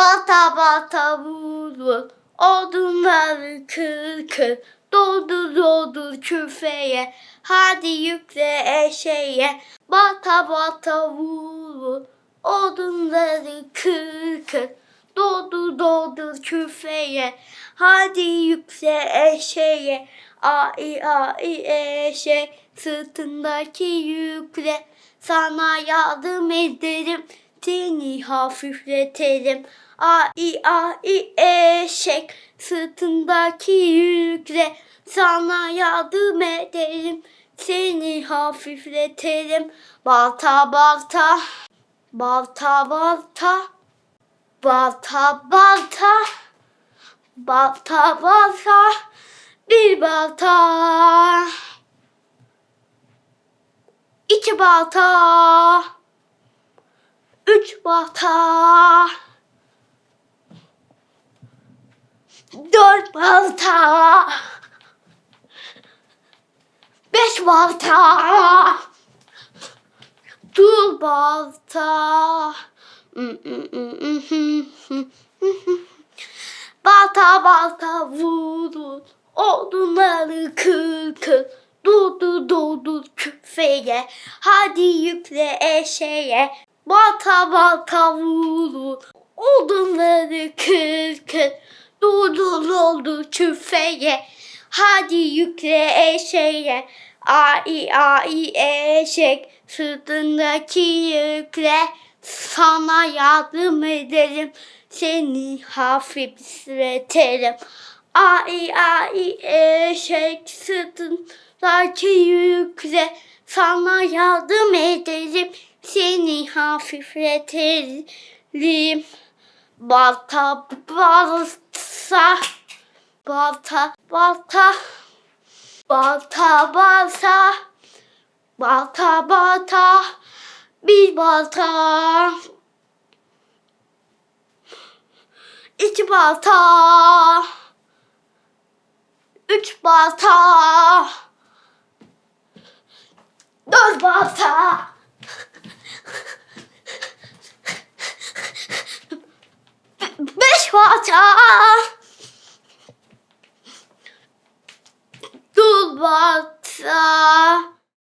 Balta balta vur vur. Odunları kır kır. Doldur doldur küfeye. Hadi yükle eşeğe. Balta balta vur vur. Odunları kır kır. Doldur doldur küfeye. Hadi yükle eşeğe. Ai ai eşek sırtındaki yükle. Sana yardım ederim. Seni hafifletelim. Ai ai eşek sırtındaki yükle. Sana yardım ederim. Seni hafifletelim. Balta balta. Balta balta. Balta balta. Balta balta. Bir balta. İki balta. Üç balta. Dört balta. Beş balta. Dur balta. Balta balta vurur. Odunları kır kır. Doldur doldur küfeye. Hadi yükle eşeğe. Balta balta vurur. Odunları kır kır. Doldur doldur küfeye. Hadi yükle eşeğe. Ai ai eşek sırtındaki yükle. Sana yardım ederim. Seni hafifletelim. Ai ai eşek sırtındaki yükle. Sana yardım ederim seni hafifletelim. Balta balsa, balta balta, balta balsa, balta balta, bir balta. İki balta, üç balta, dört balta. Beş vatan. Dul vatan.